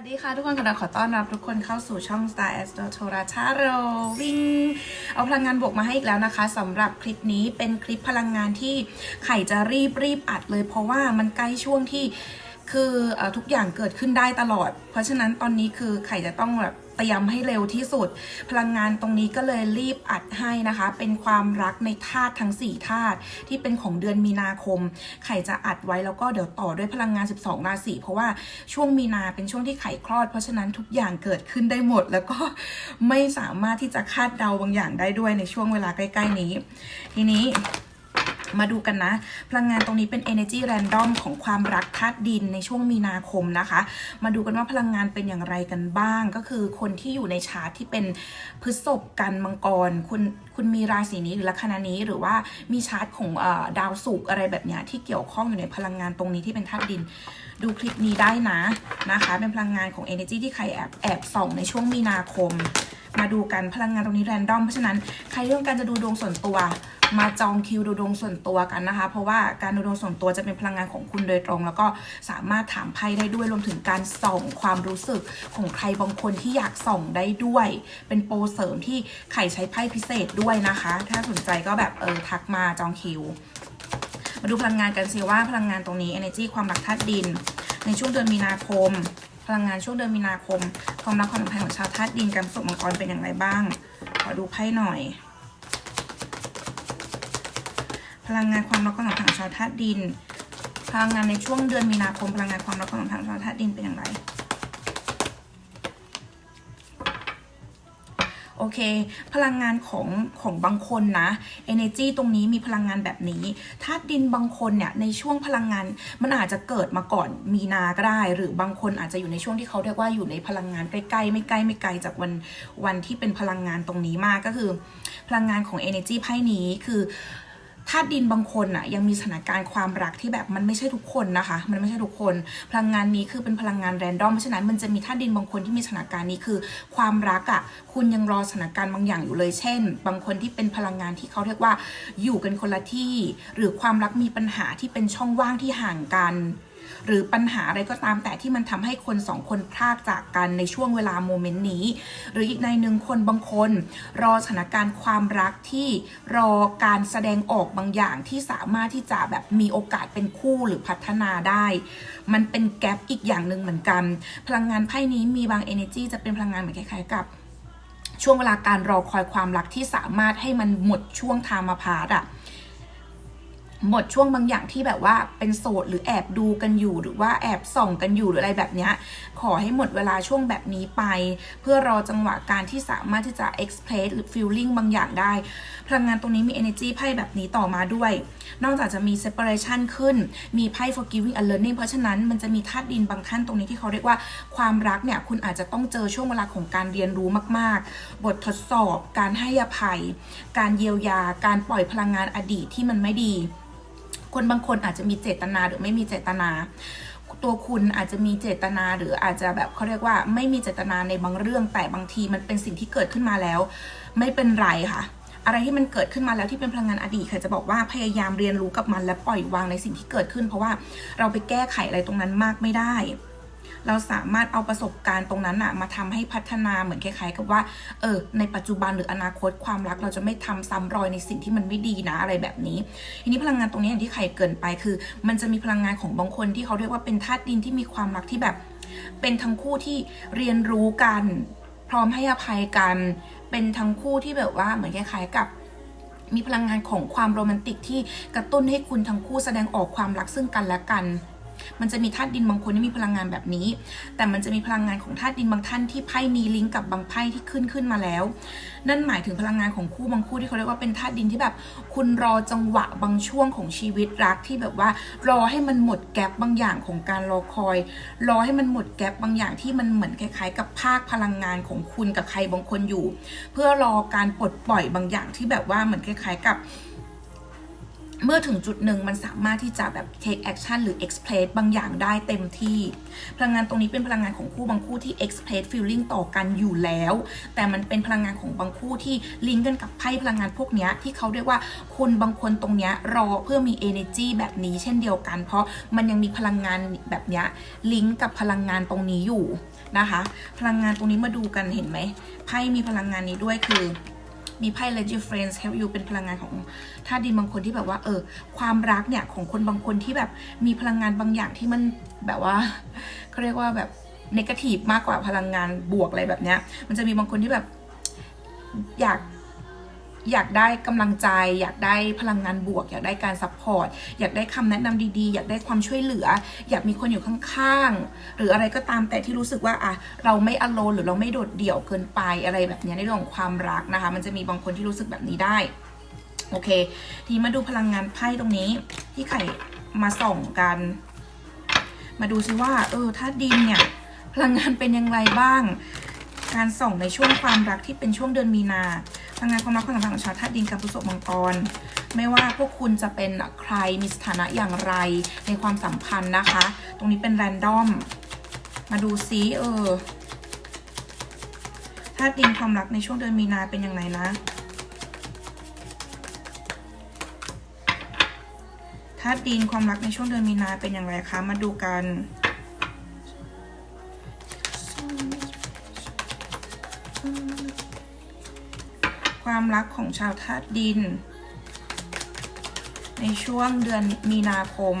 วัสดีค่ะทุกคนกระขอต้อนรับทุกคนเข้าสู่ช่อง Star Astro t o r a t a r o วิ่งเอาพลังงานบวกมาให้อีกแล้วนะคะสำหรับคลิปนี้เป็นคลิปพลังงานที่ไข่จะรีบรีบอัดเลย เพราะว่ามันใกล้ช่วงที่คือเออทุกอย่างเกิดขึ้นได้ตลอด เพราะฉะนั้นตอนนี้คือไข่จะต้องแบบ เตรียมให้เร็วที่สุด พลังงานตรงนี้ก็เลยรีบอัดให้นะคะ เป็นความรักในธาตุทั้ง4ธาตุที่เป็นของเดือนมีนาคม ไข่จะอัดไว้แล้วก็เดี๋ยวต่อด้วยพลังงาน 12 ราศีเพราะว่าช่วงมีนาเป็นช่วงที่ไข่คลอด เพราะฉะนั้นทุกอย่างเกิดขึ้นได้หมด แล้วก็ไม่สามารถที่จะคาดเดาบางอย่างได้ด้วยในช่วงเวลาใกล้ ๆ นี้ ทีนี้ มาดูกันนะ พลังงานตรงนี้เป็น energy random ของความรักธาตุดินในช่วงมีนาคมนะคะ มาดูกันว่าพลังงานเป็นอย่างไรกันบ้าง ก็คือคนที่อยู่ในชาร์ตที่เป็นพฤษภกันมังกร คุณคุณมีราศีนี้หรือลัคนานี้ หรือว่ามีชาร์ตของอดาวศุกร์อะไรแบบนี้ที่เกี่ยวข้องอยู่ในพลังงานตรงนี้ที่เป็นธาตุดิน ดูคลิปนี้ได้นะนะคะ เป็นพลังงานของ energy ที่ใครแอบแอบส่องในช่วงมีนาคม มาดูกันพลังงานตรงนี้แรนดอมเพราะฉะนั้นใครเรื่องการจะดูดวงส่วนตัว มาจองคิวดูดวงส่วนตัวกันนะคะ เพราะว่าการดูดวงส่วนตัวจะเป็นพลังงานของคุณโดยตรง แล้วก็สามารถถามไพ่ได้ด้วยรวมถึงการส่องความรู้สึกของใครบางคนที่อยากส่องได้ด้วย เป็นโปรเสริมที่ไข่ใช้ไพ่พิเศษด้วยนะคะ ถ้าสนใจก็แบบเออทักมาจองคิว มาดูพลังงานกันสิว่าพลังงานตรงนี้ energy ความรักธาตุดิน ในช่วงเดือนมีนาคม พลังงานช่วงเดือนมีนาคมความรักความสัมพันธ์ของชาวธาตุดินกับสมมังกรเป็นอย่างไรบ้าง ขอดูไพ่หน่อย พลังงานความรักความสัมพันธ์ของชาวธาตุดิน พลังงานในช่วงเดือนมีนาคมพลังงานความรักความสัมพันธ์ของชาวธาตุดินเป็นอย่างไร โอเค พลังงานของของบางคนนะ energy ตรงนี้มีพลังงานแบบนี้ธาตุดินบางคนเนี่ยในช่วงพลังงานมันอาจจะเกิดมาก่อนมีนาก็ได้ หรือบางคนอาจจะอยู่ในช่วงที่เขาเรียกว่าอยู่ในพลังงานใกล้ๆไม่ใกล้ไม่ไกลจากวันวันที่เป็นพลังงานตรงนี้มากก็คือ พลังงานของ energy ไพ่นี้คือ ธาตุดินบางคนอะยังมีสถานการณ์ความรักที่แบบมันไม่ใช่ทุกคนนะคะ มันไม่ใช่ทุกคน พลังงานนี้คือเป็นพลังงานแรนดอมเพราะฉะนั้นมันจะมีธาตุดินบางคนที่มีสถานการณ์นี้คือ ความรักอะคุณยังรอสถานการณ์บางอย่างอยู่เลยเช่น บางคนที่เป็นพลังงานที่เขาเรียกว่าอยู่กันคนละที่ หรือความรักมีปัญหาที่เป็นช่องว่างที่ห่างกัน หรือปัญหาอะไรก็ตามแต่ที่มันทำให้คนสองคนพลากจากกันในช่วงเวลาโมเมนต์นี้ หรืออีกในหนึ่งคนบางคน รอสถานการณ์ความรักที่รอการแสดงออกบางอย่างที่สามารถที่จะแบบมีโอกาสเป็นคู่หรือพัฒนาได้ มันเป็นแกลบอีกอย่างหนึ่งเหมือนกัน พลังงานไพ่นี้มีบาง energy จะเป็นพลังงานเหมือนคล้ายๆกับช่วงเวลาการรอคอยความรักที่สามารถให้มันหมดช่วงทามาพาร์ตอะ หมดช่วงบางอย่างที่แบบว่าเป็นโสดหรือแอบดูกันอยู่ หรือว่าแอบส่องกันอยู่หรืออะไรแบบนี้ขอให้หมดเวลาช่วงแบบนี้ไป เพื่อรอจังหวะการที่สามารถที่จะ express หรือ feeling บางอย่างได้ พลังงานตรงนี้มี energy ไพ่แบบนี้ต่อมาด้วย นอกจากจะมี separation ขึ้นมีไพ่ forgiving and learning เพราะฉะนั้นมันจะมีธาตุดินบางท่านตรงนี้ที่เขาเรียกว่าความรักเนี่ยคุณอาจจะต้องเจอช่วงเวลาของการเรียนรู้มาก ๆ บททดสอบ การให้อภัย การเยียวยา การปล่อยพลังงานอดีตที่มันไม่ดี คนบางคนอาจจะมีเจตนาหรือไม่มีเจตนา ตัวคุณอาจจะมีเจตนาหรืออาจจะแบบเขาเรียกว่าไม่มีเจตนาในบางเรื่อง แต่บางทีมันเป็นสิ่งที่เกิดขึ้นมาแล้ว ไม่เป็นไรค่ะ อะไรที่มันเกิดขึ้นมาแล้วที่เป็นพลังงานอดีตค่ะจะบอกว่าพยายามเรียนรู้กับมันและปล่อยวางในสิ่งที่เกิดขึ้น เพราะว่าเราไปแก้ไขอะไรตรงนั้นมากไม่ได้ เราสามารถเอาประสบการณ์ตรงนั้นอะมาทำให้พัฒนาเหมือนคล้ายๆ กับว่า เออ ในปัจจุบันหรืออนาคตความรักเราจะไม่ทำซ้ำรอยในสิ่งที่มันไม่ดีนะอะไรแบบนี้ ทีนี้พลังงานตรงนี้อย่างที่ไข่เกินไปคือ มันจะมีพลังงานของบางคนที่เขาเรียกว่าเป็นธาตุดินที่มีความรักที่แบบ เป็นทั้งคู่ที่เรียนรู้กัน พร้อมให้อภัยกัน เป็นทั้งคู่ที่แบบว่าเหมือนคล้ายๆกับมีพลังงานของความโรแมนติกที่กระตุ้นให้คุณทั้งคู่แสดงออกความรักซึ่งกันและกัน มันจะมีธาตุดินบางคนที่มีพลังงานแบบนี้ แต่มันจะมีพลังงานของธาตุดินบางท่านที่ไพ่มีลิงก์กับบางไพ่ที่ขึ้นขึ้นมาแล้ว นั่นหมายถึงพลังงานของคู่บางคู่ที่เขาเรียกว่าเป็นธาตุดินที่แบบ คุณรอจังหวะบางช่วงของชีวิตรักที่แบบว่ารอให้มันหมดแกลบบางอย่างของการรอคอย รอให้มันหมดแกลบบางอย่างที่มันเหมือนคล้ายๆ กับภาคพลังงานของคุณกับใครบางคนอยู่ เพื่อรอการปลดปล่อยบางอย่างที่แบบว่าเหมือนคล้ายๆ กับ เมื่อถึงจุดหนึ่งมันสามารถที่จะแบบ take action หรือ express บางอย่างได้เต็มที่ พลังงานตรงนี้เป็นพลังงานของคู่บางคู่ที่ express feeling ต่อกันอยู่แล้ว แต่มันเป็นพลังงานของบางคู่ที่ลิงก์กันกับไพ่พลังงานพวกนี้ที่เขาเรียกว่าคุณบางคนตรงนี้รอเพื่อมี energy แบบนี้เช่นเดียวกัน เพราะมันยังมีพลังงานแบบนี้ลิงก์กับพลังงานตรงนี้อยู่นะคะ พลังงานตรงนี้มาดูกันเห็นไหมไพ่มีพลังงานนี้ด้วยคือ มีไพ่ Let Your Friends Help You เป็นพลังงานของธาตุดินบางคนที่แบบว่าเออความรักเนี่ยของคนบางคนที่แบบมีพลังงานบางอย่างที่มันแบบว่าเขาเรียกว่าแบบนกาทีฟมากกว่าพลังงานบวกอะไรแบบเนี้ย มันจะมีบางคนที่แบบอยาก อยากได้กำลังใจ อยากได้พลังงานบวก อยากได้การซัพพอร์ตอยากได้คำแนะนำดีๆ อยากได้ความช่วยเหลือ อยากมีคนอยู่ข้างๆ หรืออะไรก็ตามแต่ที่รู้สึกว่าอะเราไม่อโลนหรือเราไม่โดดเดี่ยวเกินไปอะไรแบบนี้ในเรื่องของความรักนะคะ มันจะมีบางคนที่รู้สึกแบบนี้ได้ โอเค ทีมาดูพลังงานไพ่ตรงนี้ ที่ไข่มาส่องกัน มาดูซิว่า เออถ้าดินเนี่ยพลังงานเป็นยังไงบ้าง การส่งในช่วงความรักที่เป็นช่วงเดือนมีนาพลังงานความรักความสัมพันธ์ของชาวธาตุดินกับพฤษภมังกร ไม่ว่าพวกคุณจะเป็นใครมีสถานะอย่างไรในความสัมพันธ์นะคะ ตรงนี้เป็นแรนดอม มาดูซิเออธาตุดินความรักในช่วงเดือนมีนาเป็นอยังไงนะธาตุดินความรักในช่วงเดือนมีนาเป็นอย่างไรคะ มาดูกัน ความรักของชาวธาตุดิน ในช่วงเดือนมีนาคม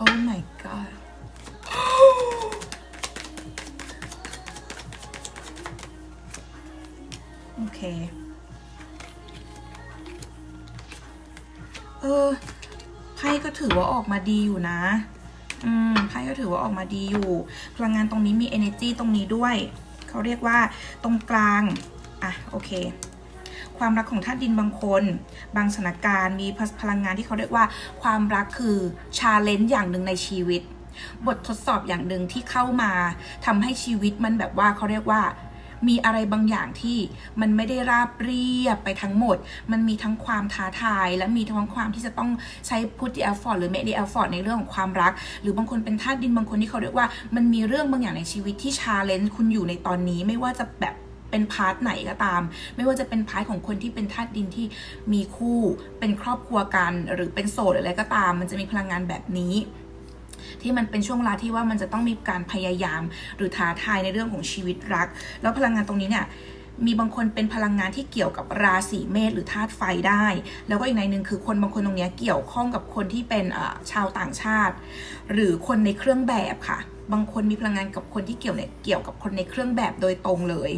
Oh my god โอเค เออ ไพ่ก็ถือว่าออกมาดีอยู่นะ อืม ไพ่ก็ถือว่าออกมาดีอยู่ พลังงานตรงนี้มี energy ตรงนี้ด้วย เขาเรียกว่าตรงกลาง อะโอเค ความรักของธาตุดินบางคน บางสถานการณ์มีพลังงานที่เขาเรียกว่า ความรักคือชาเลนจ์อย่างหนึ่งในชีวิต บททดสอบอย่างหนึ่งที่เข้ามาทำให้ชีวิตมันแบบว่าเขาเรียกว่ามีอะไรบางอย่างที่มันไม่ได้ราบเรียบไปทั้งหมด มันมีทั้งความท้าทาย และมีทั้งความที่จะต้องใช้ put the effort หรือ make the effort ในเรื่องของความรัก หรือบางคนเป็นธาตุดินบางคนที่เขาเรียกว่า มันมีเรื่องบางอย่างในชีวิตที่ challenge คุณอยู่ในตอนนี้ไม่ว่าจะแบบ เป็นพาร์ทไหนก็ตาม ไม่ว่าจะเป็นพาร์ทของคนที่เป็นธาตุดินที่มีคู่เป็นครอบครัวกัน หรือเป็นโสดอะไรก็ตาม มันจะมีพลังงานแบบนี้ ที่มันเป็นช่วงเวลาที่ว่ามันจะต้องมีการพยายาม หรือท้าทายในเรื่องของชีวิตรัก แล้วพลังงานตรงนี้เนี่ยมีบางคนเป็นพลังงานที่เกี่ยวกับราศีเมษหรือธาตุไฟได้ แล้วก็อีกในหนึ่งคือคนบางคนตรงนี้เกี่ยวข้องกับคนที่เป็นชาวต่างชาติ หรือคนในเครื่องแบบค่ะ บางคนมีพลังงานกับคนที่เกี่ยวเนี่ยเกี่ยวกับคนในเครื่องแบบโดยตรงเลย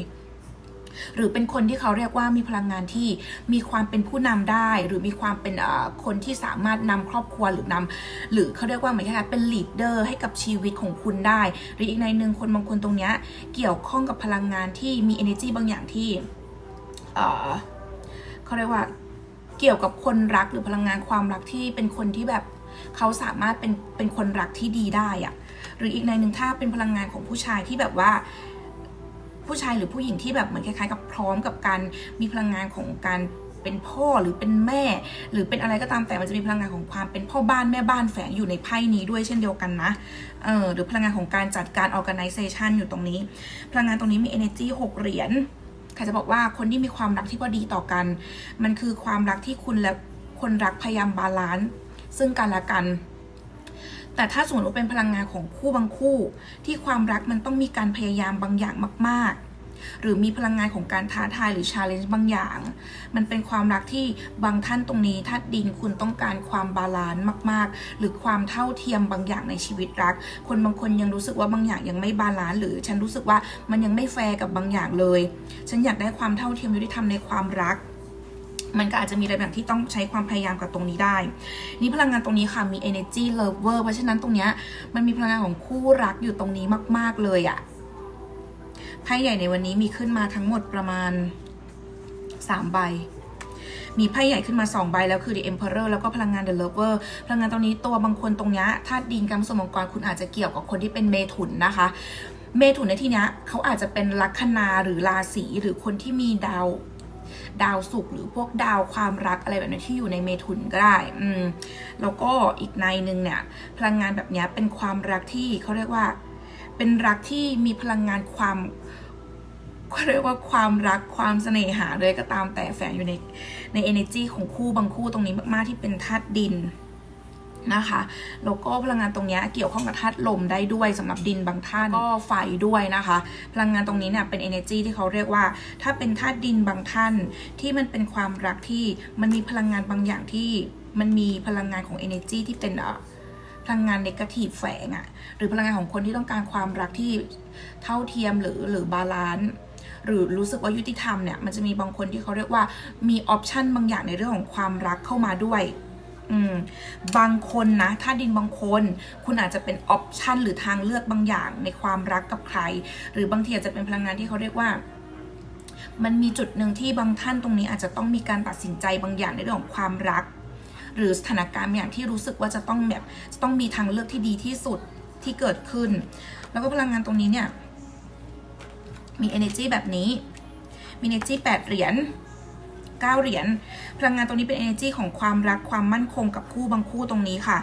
หรือเป็นคนที่เขาเรียกว่ามีพลังงานที่มีความเป็นผู้นำได้ หรือมีความเป็นคนที่สามารถนำครอบครัวหรือนำหรือเขาเรียกว่าเหมือนกับเป็นลีดเดอร์ให้กับชีวิตของคุณได้ หรืออีกในหนึ่งคนบางคนตรงเนี้ยเกี่ยวข้องกับพลังงานที่มี energy บางอย่างที่เขาเรียกว่าเกี่ยวกับคนรักหรือพลังงานความรักที่เป็นคนที่แบบเขาสามารถเป็นเป็นคนรักที่ดีได้อะหรืออีกในหนึ่งถ้าเป็นพลังงานของผู้ชายที่แบบว่า ผู้ชายหรือผู้หญิงที่แบบเหมือนคล้ายๆ กับพร้อมกับการมีพลังงานของการเป็นพ่อหรือเป็นแม่ หรือเป็นอะไรก็ตามแต่มันจะมีพลังงานของความเป็นพ่อบ้านแม่บ้านแฝงอยู่ในไพ่นี้ด้วยเช่นเดียวกันนะเออหรือพลังงานของการจัดการ organization อยู่ตรงนี้ พลังงานตรงนี้มี energy หกเหรียญใครจะบอกว่าคนที่มีความรักที่พอดีต่อกัน มันคือความรักที่คุณและคนรักพยายามบาลานซ์ซึ่งกันและกัน แต่ถ้าสมมติว่าเป็นพลังงานของคู่บางคู่ ที่ความรักมันต้องมีการพยายามบางอย่างมาก ๆ หรือมีพลังงานของการท้าทายหรือชาเลนจ์บางอย่าง มันเป็นความรักที่บางท่านตรงนี้ถ้าดินคุณต้องการความบาลานซ์มาก ๆ หรือความเท่าเทียมบางอย่างในชีวิตรัก คนบางคนยังรู้สึกว่าบางอย่างยังไม่บาลานซ์หรือฉันรู้สึกว่ามันยังไม่แฟร์กับบางอย่างเลย ฉันอยากได้ความเท่าเทียมยุติธรรมในความรัก มันก็อาจจะมีอะไรแบบที่ต้องใช้ความพยายามกับตรงนี้ได้ นี่พลังงานตรงนี้ค่ะมี energy lover เพราะฉะนั้นตรงเนี้ยมันมีพลังงานของคู่รักอยู่ตรงนี้มาก ๆ เลยอะไพ่ใหญ่ในวันนี้มีขึ้นมาทั้งหมดประมาณ 3 ใบ มีไพ่ใหญ่ขึ้นมา 2 ใบแล้วคือ The Emperor แล้วก็พลังงาน The Lover พลังงานตรงนี้ตัวบางคนตรงเนี้ยถ้าดินกรรมสมองกรคุณอาจจะเกี่ยวกับคนที่เป็นเมถุนนะคะ เมถุนในที่เนี้ยเขาอาจจะเป็นลัคนาหรือราศีหรือคนที่มีดาว ดาวสุกหรือพวกดาวความรักอะไรแบบนี้ที่อยู่ในเมถุนก็ได้อืมแล้วก็อีกในหนึ่งเนี่ยพลังงานแบบนี้เป็นความรักที่เขาเรียกว่า เป็นรักที่มีพลังงานความเขาเรียกว่าความรักความเสน่หาเลยก็ตามแต่แฝงอยู่ในใน energy ของคู่บางคู่ตรงนี้มากๆที่เป็นธาตุดิน นะคะแล้วก็พลังงานตรงนี้เกี่ยวข้องกับธาตุลมได้ด้วยสำหรับดินบางท่านก็ไฟด้วยนะคะ พลังงานตรงนี้เนี่ยเป็น energy ที่เขาเรียกว่า ถ้าเป็นธาตุดินบางท่านที่มันเป็นความรักที่มันมีพลังงานบางอย่างที่มันมีพลังงานของ energy ที่เป็นพลังงานเนกาทีฟแฝงอะหรือพลังงานของคนที่ต้องการความรักที่เท่าเทียมหรือหรือบาลานซ์หรือรู้สึกว่ายุติธรรมเนี่ยมันจะมีบางคนที่เขาเรียกว่ามีออปชันบางอย่างในเรื่องของความรักเข้ามาด้วย อืมบางคนนะถ้าดินบางคน คุณอาจจะเป็นออปชันหรือทางเลือกบางอย่างในความรักกับใคร หรือบางทีอาจจะเป็นพลังงานที่เขาเรียกว่ามันมีจุดหนึ่งที่บางท่านตรงนี้อาจจะต้องมีการตัดสินใจบางอย่างในเรื่องของความรัก หรือสถานการณ์อย่างที่รู้สึกว่าจะต้องแบบจะต้องมีทางเลือกที่ดีที่สุดที่เกิดขึ้น แล้วก็พลังงานตรงนี้เนี่ยมี energy แบบนี้มี energy 8 เหรียญ 9 เหรียญพลังงานตรงนี้เป็น energy ของความรักความมั่นคงกับคู่บางคู่ตรงนี้ค่ะ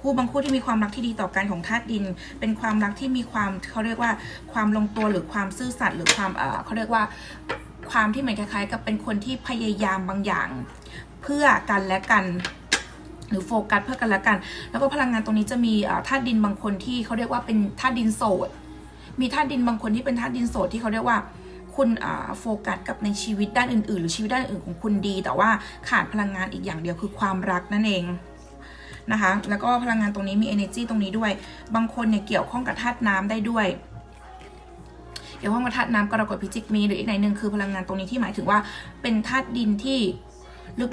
คู่บางคู่ที่มีความรักที่ดีต่อกันของธาตุดิน เป็นความรักที่มีความเขาเรียกว่าความลงตัวหรือความซื่อสัตย์หรือความเออเขาเรียกว่าความที่เหมือนคล้ายๆ กับเป็นคนที่พยายามบางอย่าง เพื่อกันและกันหรือโฟกัสเพื่อกันและกัน แล้วก็พลังงานตรงนี้จะมีธาตุดินบางคนที่เขาเรียกว่าเป็นธาตุดินโสด มีธาตุดินบางคนที่เป็นธาตุดินโสดที่เขาเรียกว่า คุณโฟกัสกับในชีวิตด้านอื่น ๆ หรือชีวิตด้านอื่นของคุณดี แต่ว่าขาดพลังงานอีกอย่างเดียวคือความรักนั่นเองนะคะ แล้วก็พลังงานตรงนี้มี energy ตรงนี้ด้วย บางคนเนี่ยเกี่ยวข้องกับธาตุน้ำได้ด้วย เกี่ยวข้องกับธาตุน้ำกรกฎพิจิกมีหรืออีกในหนึ่งคือพลังงานตรงนี้ที่หมายถึงว่าเป็นธาตุดินที่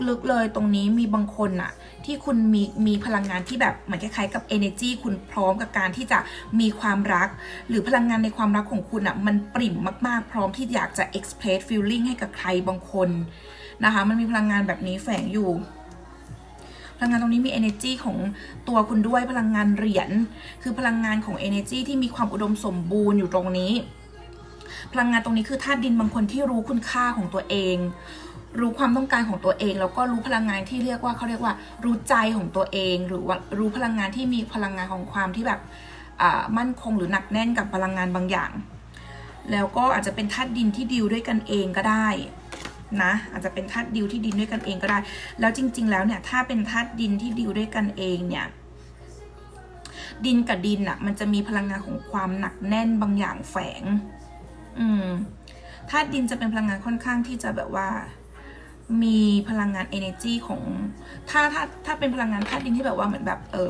ลึกๆเลยตรงนี้มีบางคนอะที่คุณมีมีพลังงานที่แบบเหมือนคล้ายๆกับ energy คุณพร้อมกับการที่จะมีความรัก หรือพลังงานในความรักของคุณอะมันปริ่มมากๆ พร้อมที่อยากจะ express feeling ให้กับใครบางคนนะคะ มันมีพลังงานแบบนี้แฝงอยู่พลังงานตรงนี้มี energy ของตัวคุณด้วยพลังงานเหรียญคือพลังงานของ energy ที่มีความอุดมสมบูรณ์อยู่ตรงนี้ พลังงานตรงนี้คือธาตุดินบางคนที่รู้คุณค่าของตัวเอง รู้ความต้องการของตัวเอง แล้วก็รู้พลังงานที่เรียกว่าเขาเรียกว่า รู้ใจของตัวเอง หรือว่ารู้พลังงานที่มีพลังงานของความที่แบบมั่นคงหรือหนักแน่นกับพลังงานบางอย่าง แล้วก็อาจจะเป็นธาตุดินที่ดิวด้วยกันเองก็ได้นะอาจจะเป็นธาตุดิวที่ดินด้วยกันเองก็ได้ แล้วจริง ๆ แล้วเนี่ยถ้าเป็นธาตุดินที่ดิวด้วยกันเองเนี่ยดินกับดินอะมันจะมีพลังงานของความหนักแน่นบางอย่างแฝง อืมธาตุดินจะเป็นพลังงานค่อนข้างที่จะแบบว่า มีพลังงาน energy ของถ้าถ้าถ้าเป็นพลังงานธาตุดินที่แบบว่าเหมือนแบบเออ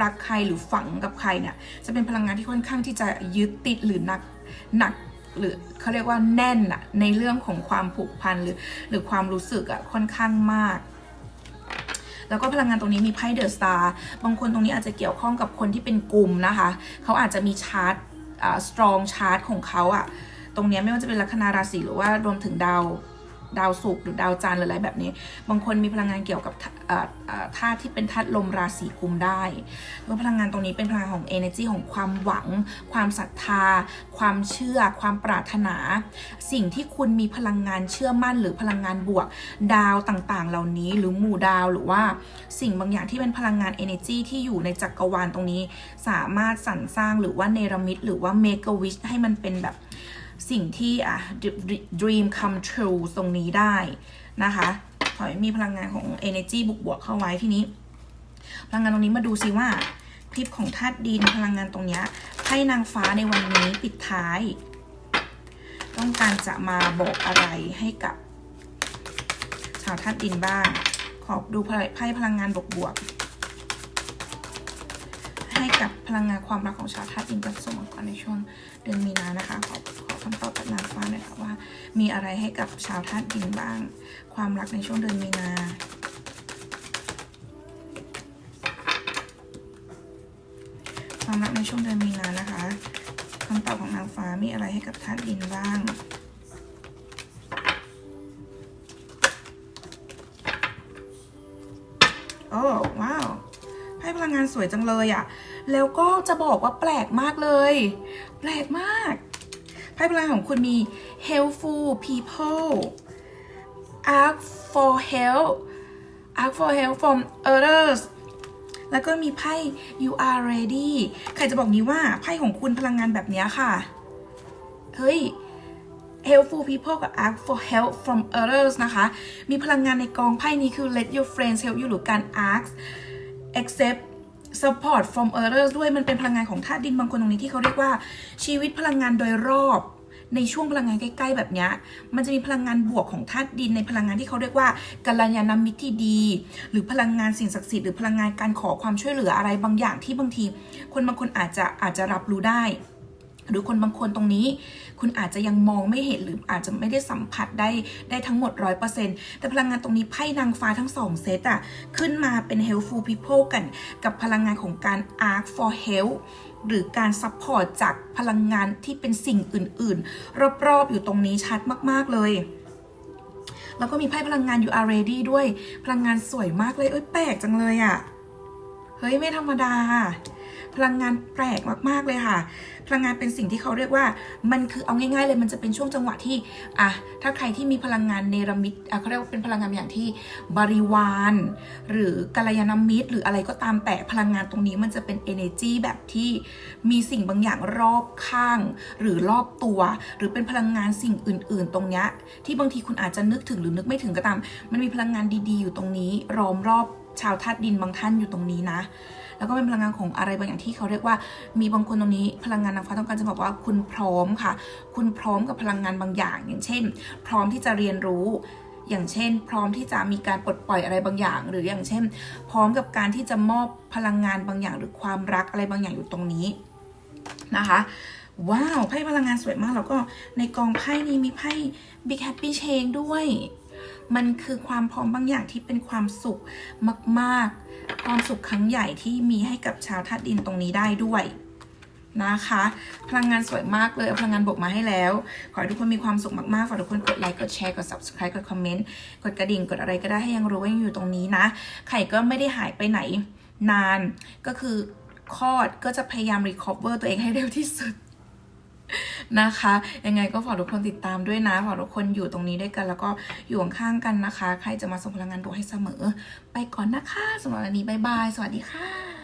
รักใครหรือฝังกับใครเนี่ยจะเป็นพลังงานที่ค่อนข้างที่จะยึดติดหรือหนักหนักหรือเขาเรียกว่าแน่นอะในเรื่องของความผูกพันหรือหรือความรู้สึกอะค่อนข้างมาก แล้วก็พลังงานตรงนี้มีไพ่เดอะสตาร์บางคนตรงนี้อาจจะเกี่ยวข้องกับคนที่เป็นกลุ่มนะคะ เขาอาจจะมีชาร์ตอ่าสตรองชาร์ตของเขาอะตรงนี้ไม่ว่าจะเป็นลัคนาราศีหรือว่ารวมถึงดาว ดาวศุกร์หรือดาวจันทร์หรืออะไรแบบนี้ บางคนมีพลังงานเกี่ยวกับธาตุที่เป็นธาตุลมราศีกุมได้แล้วพลังงานตรงนี้เป็นพลังงานของ energy ของความหวัง ความศรัทธา ความเชื่อ ความปรารถนา สิ่งที่คุณมีพลังงานเชื่อมั่น หรือพลังงานบวก ดาวต่างๆ เหล่านี้หรือหมู่ดาวหรือว่าสิ่งบางอย่างที่เป็นพลังงาน energy ที่อยู่ในจักรวาลตรงนี้ สามารถสรรสร้างหรือว่าเนรมิตหรือว่า make a wish ให้มันเป็นแบบ สิ่งที่อะ dream come true ตรงนี้ได้นะคะขอให้มีพลังงานของ energy บวกๆเข้าไว้ที่นี้ พลังงานตรงนี้มาดูซิว่าคลิปของธาตุดินพลังงานตรงเนี้ยให้นางฟ้าในวันนี้ปิดท้าย ต้องการจะมาบอกอะไรให้กับชาวธาตุดินบ้าง ขอดูไพ่พลังงานบวกๆ ให้กับพลังงานความรักของชาวธาตุดินกับสมองก่อนในช่วงเดือนมีนานะคะ ขอขอคำตอบจากนางฟ้าหน่อยค่ะว่า มีอะไรให้กับชาวธาตุดินบ้าง ความรักในช่วงเดือนมีนาความรักในช่วงเดือนมีนานะคะคำตอบของนางฟ้ามีอะไรให้กับธาตุดินบ้างโอ้ว้าวให้พลังงานสวยจังเลยอะ่ะ แล้วก็จะบอกว่าแปลกมากเลย แปลกมากไพ่พลังของคุณมี helpful people ask for help ask for help from others แล้วก็มีไพ่ you are ready ใครจะบอกนี้ว่าไพ่ของคุณพลังงานแบบนี้ค่ะ เฮ้ย helpful people กับ ask for help from others นะคะ มีพลังงานในกองไพ่นี้คือ let your friends help you หรือการ ask accept support from others ด้วยมันเป็นพลังงานของธาตุดินบางคนตรงนี้ที่เขาเรียกว่าชีวิตพลังงานโดยรอบในช่วงพลังงานใกล้ ๆ แบบนี้ มันจะมีพลังงานบวกของธาตุดินในพลังงานที่เขาเรียกว่ากัลยาณมิตรที่ดี หรือพลังงานสิ่งศักดิ์สิทธิ์หรือพลังงานการขอความช่วยเหลืออะไรบางอย่างที่บางที คนบางคนอาจจะอาจจะรับรู้ได้ หรือคนบางคนตรงนี้ คุณอาจจะยังมองไม่เห็นหรืออาจจะไม่ได้สัมผัสได้ได้ทั้งหมด 100%แต่พลังงานตรงนี้ไพ่นางฟ้าทั้งสองเซตอะขึ้นมาเป็น helpful people กัน กับพลังงานของการ ask for help หรือการ support จากพลังงานที่เป็นสิ่งอื่น ๆ รอบ ๆ อยู่ตรงนี้ชัดมาก ๆ เลยแล้วก็มีไพ่พลังงาน you are ready ด้วย พลังงานสวยมากเลย เอ้ยแปลกจังเลยอะเฮ้ย ไม่ธรรมดา พลังงานแปลกมากๆเลยค่ะ พลังงานเป็นสิ่งที่เขาเรียกว่า มันคือเอาง่ายๆเลยมันจะเป็นช่วงจังหวะที่อะถ้าใครที่มีพลังงานเนรมิตอะเขาเรียกว่าเป็นพลังงานอย่างที่บริวาร หรือกัลยาณมิตร หรืออะไรก็ตามแต่พลังงานตรงนี้มันจะเป็น energy แบบที่มีสิ่งบางอย่างรอบข้าง หรือรอบตัว หรือเป็นพลังงานสิ่งอื่น ๆ ตรงเนี้ยที่บางทีคุณอาจจะนึกถึงหรือนึกไม่ถึงก็ตาม มันมีพลังงานดีๆ อยู่ตรงนี้ล้อมรอบชาวธาตุดินบางท่านอยู่ตรงนี้นะ แล้วก็เป็นพลังงานของอะไรบางอย่างที่เขาเรียกว่า มีบางคนตรงนี้พลังงานนางฟ้าต้องการจะบอกว่าคุณพร้อมค่ะ คุณพร้อมกับพลังงานบางอย่าง อย่างเช่น พร้อมที่จะเรียนรู้อย่างเช่น พร้อมที่จะมีการปลดปล่อยอะไรบางอย่าง หรืออย่างเช่น พร้อมกับการที่จะมอบพลังงานบางอย่าง หรือความรักอะไรบางอย่างอยู่ตรงนี้นะคะว้าวไพ่พลังงานสวยมากแล้วก็ในกองไพ่นี้มีไพ่ Big Happy Change ด้วย มันคือความพร้อมบางอย่างที่เป็นความสุขมาก ๆ ความสุขครั้งใหญ่ที่มีให้กับชาวธาตุดินตรงนี้ได้ด้วยนะคะ พลังงานสวยมากเลยเอาพลังงานบวกมาให้แล้ว ขอให้ทุกคนมีความสุขมากๆ ฝากทุกคนกดไลค์ กดแชร์ กด subscribe กดคอมเมนต์ กดกระดิ่ง กดอะไรก็ได้ให้ยังรู้ว่ายังอยู่ตรงนี้นะ ไข่ก็ไม่ได้หายไปไหนนาน ก็คือคลอดก็จะพยายาม recover ตัวเองให้เร็วที่สุด นะคะ ยังไงก็ฝากทุกคนติดตามด้วยนะฝากทุกคนอยู่ตรงนี้ด้วยกัน แล้วก็อยู่ข้างกันนะคะ ใครจะมาส่งพลังงานบวกให้เสมอ ไปก่อนนะคะสำหรับวันนี้บายบาย สวัสดีค่ะ